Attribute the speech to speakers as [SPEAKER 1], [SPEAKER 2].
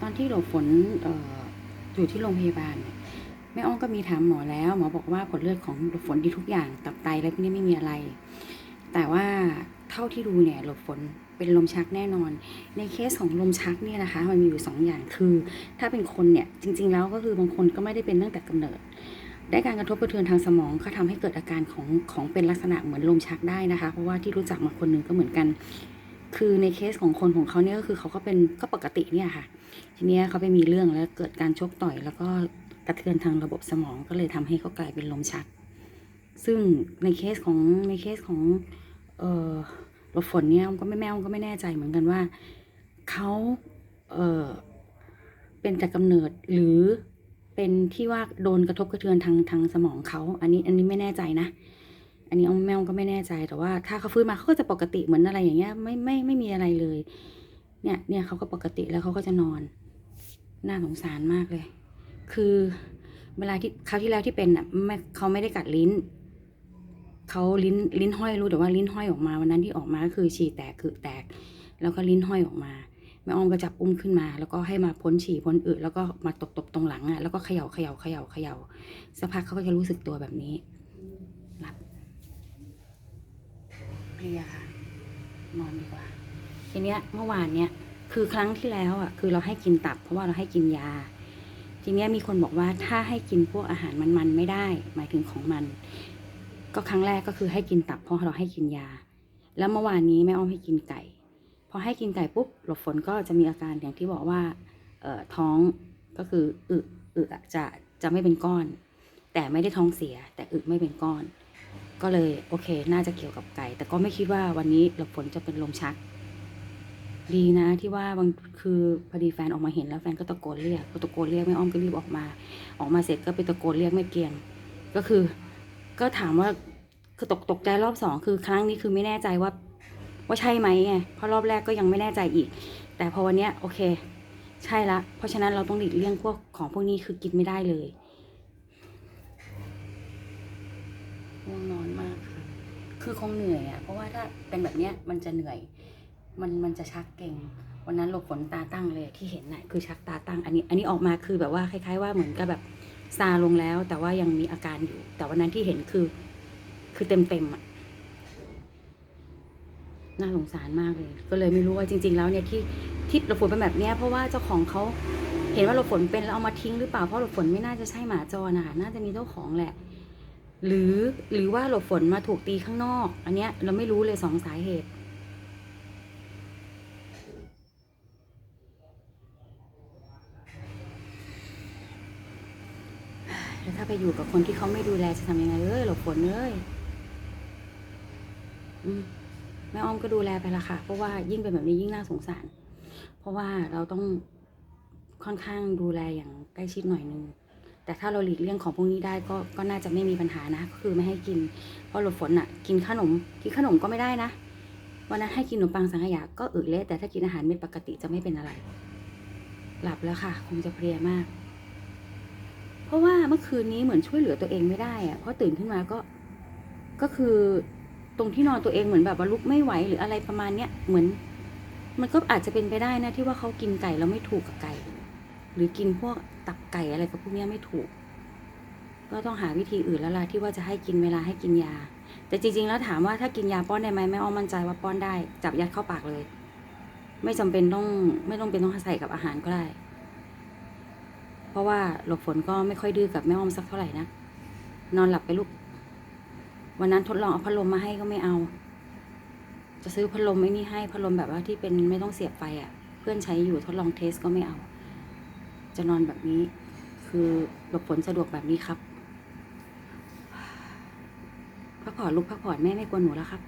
[SPEAKER 1] ตอนที่หลบฝนออยู่ที่โรงพยาบาลแม่อ้อมก็มีถามหมอแล้ว หมอบอกว่าผลเลือดของหลบฝนดีทุกอย่าง ตับไตอะไรพวกนี้ไม่มีอะไร แต่ว่าเท่าที่ดูเนี่ยหลบฝนเป็นลมชักแน่นอน ในเคสของลมชักเนี่ยนะคะ มันมีอยู่สองอย่างคือ ถ้าเป็นคนเนี่ยจริง ๆ แล้วก็คือบางคนก็ไม่ได้เป็นตั้งแต่กำเนิด ได้การกระทบกระเทือนทางสมองก็ทำให้เกิดอาการของของเป็นลักษณะเหมือนลมชักได้นะคะ เพราะว่าที่รู้จักมาคนหนึ่งก็เหมือนกัน คือในเคสของคนของเขาเนี่ยก็คือเขาก็เป็นก็ปกติเนี่ยค่ะ ทีเนี้ยเขาไปมีเรื่องแล้วเกิดการชกต่อย แล้วก็กระเทือนทางระบบสมองก็เลยทำให้เขากลายเป็นลมชัก ซึ่งในเคสของในเคสของเอ่อหลบฝนเนี่ยก็ไม่แม่ก็ไม่แน่ใจเหมือนกันว่าเขาเอ่อเป็นแต่กำเนิดหรือเป็นที่ว่าโดนกระทบกระเทือนทางทางสมองเขาอันนี้อันนี้ไม่แน่ใจนะ อันนี้อ้อมแมวก็ไม่แน่ใจแต่ว่า ถ้าเขาฟื้นมาเขาก็จะปกติเหมือนอะไรอย่างเงี้ย ไม่ไม่ไม่มีอะไรเลย เนี่ยเนี่ยเขาก็ปกติแล้วเขาก็จะนอน น่าสงสารมากเลย คือเวลาที่คราวที่แล้วที่เป็นอะไม่เขาไม่ได้กัดลิ้นเขาลิ้นลิ้นห้อยรู้แต่ว่าลิ้นห้อยออกมาวันนั้นที่ออกมาก็คือฉี่แตกคือแตก แล้วก็ลิ้นห้อยออกมาแม่อ้อมก็จับอุ้มขึ้นมา แล้วก็ให้มาพ้นฉี่พ้นอึแล้วก็มาตบตบๆตรงหลังอะแล้วก็เขย่าเขย่าเขย่าเขย่าสักพักเขาก็จะรู้สึกตัวแบบนี้หลับเพลียค่ะ นอนดีกว่า ทีเนี้ยเมื่อวานเนี้ยคือครั้งที่แล้วอะคือเราให้กินตับ เพราะว่าเราให้กินยา ทีเนี้ยมีคนบอกว่าถ้าให้กินพวกอาหารมันๆไม่ได้ หมายถึงของมัน ก็ครั้งแรกก็คือให้กินตับเพราะเราให้กินยา แล้วเมื่อวานนี้แม่อ้อมให้กินไก่พอให้กินไก่ปุ๊บหลบฝนก็จะมีอาการอย่างที่บอกว่าเอ่อท้องก็คืออึอึอจะจะไม่เป็นก้อน แต่ไม่ได้ท้องเสีย แต่อึไม่เป็นก้อน ก็เลยโอเค น่าจะเกี่ยวกับไก่ แต่ก็ไม่คิดว่าวันนี้หลบฝนจะเป็นลมชัก ดีนะที่ว่าบางคือพอดีแฟนออกมาเห็นแล้วแฟนก็ตะโกนเรียกตะโกนเรียกแม่อ้อมก็รีบออกมา ออกมาเสร็จก็ไปตะโกนเรียกแม่เกียง ก็คือ ก็ถามว่าคือตกตกใจรอบสองคือครั้งนี้คือไม่แน่ใจว่า ว่าใช่ไหมไงเพราะรอบแรกก็ยังไม่แน่ใจอีก แต่พอวันเนี้ยโอเค ใช่ละเพราะฉะนั้นเราต้องหลีกเลี่ยงพวกของพวกนี้คือกินไม่ได้เลยง่วงนอนมากค่ะคือคงเหนื่อยอะ่ะเพราะว่าถ้าเป็นแบบเนี้ยมันจะเหนื่อย มันมันจะชักเก่ง วันนั้นหลบฝนตาตั้งเลยที่เห็นน่ะคือชักตาตั้ง อันนี้ อันนี้ออกมาคือแบบว่าคล้าย ๆ ว่าเหมือนกับแบบซาลงแล้ว แต่ว่ายังมีอาการอยู่ แต่วันนั้นที่เห็นคือ คือเต็มเต็มๆอะน่าสงสารมากเลย ก็เลยไม่รู้ว่าจริง ๆ แล้วเนี่ยที่ที่หลบฝนเป็นแบบเนี้ยเพราะว่าเจ้าของเขาเห็นว่าหลบฝนเป็นแล้วเอามาทิ้งหรือเปล่าเพราะหลบฝนไม่น่าจะใช่หมาจรนะคะน่าจะมีเจ้าของแหละ หรือหรือว่าหลบฝนมาถูกตีข้างนอก อันเนี้ยเราไม่รู้เลยสองสาเหตุ แล้วถ้าไปอยู่กับคนที่เขาไม่ดูแลจะทำยังไงเอ้ยหลบฝนเอ้ยอมแม่อ้อมก็ดูแลไปละค่ะ เพราะว่ายิ่งเป็นแบบนี้ยิ่งน่าสงสาร เพราะว่าเราต้องค่อนข้างดูแลอย่างใกล้ชิดหน่อยนึง แต่ถ้าเราหลีกเลี่ยงของพวกนี้ได้ก็ก็น่าจะไม่มีปัญหานะ คือไม่ให้กิน เพราะหลบฝนอะ กินขนม กินขนมก็ไม่ได้นะ วันนั้นให้กินขนมปังสังขยาก็อึเละแต่ถ้ากินอาหารเม็ดปกติจะไม่เป็นอะไร หลับแล้วค่ะ คงจะเพลียมาก เพราะว่าเมื่อคืนนี้เหมือนช่วยเหลือตัวเองไม่ได้อะเพราะตื่นขึ้นมาก็ ก็คือตรงที่นอนตัวเองเหมือนแบบว่าลุกไม่ไหวหรืออะไรประมาณเนี้ยเหมือน มันก็อาจจะเป็นไปได้นะที่ว่าเขากินไก่แล้วไม่ถูกกับไก่ หรือกินพวกตับไก่อะไรกับพวกเนี้ยไม่ถูก ก็ต้องหาวิธีอื่นแล้วล่ะที่ว่าจะให้กินเวลาให้กินยา แต่จริง ๆ แล้วถามว่าถ้ากินยาป้อนได้ไหมแม่อ้อมมั่นใจว่าป้อนได้ จับยัดเข้าปากเลย ไม่จำเป็นต้องไม่ต้องเป็นต้องใส่กับอาหารก็ได้ เพราะว่าหลบฝนก็ไม่ค่อยดื้อกับแม่อ้อมสักเท่าไหร่นะ นอนหลับไปลูก วันนั้นทดลองเอาพัดลมมาให้ก็ไม่เอา จะซื้อพัดลมไม่นี่ให้พัดลมแบบว่าที่เป็นไม่ต้องเสียบไฟอะ่ะ เพื่อนใช้อยู่ทดลองเทสก็ไม่เอา จะนอนแบบนี้ คือหลบฝนสะดวกแบบนี้ครับพักผ่อนลูกพักผ่อนแม่ไม่กลัวหนูแล้วครับ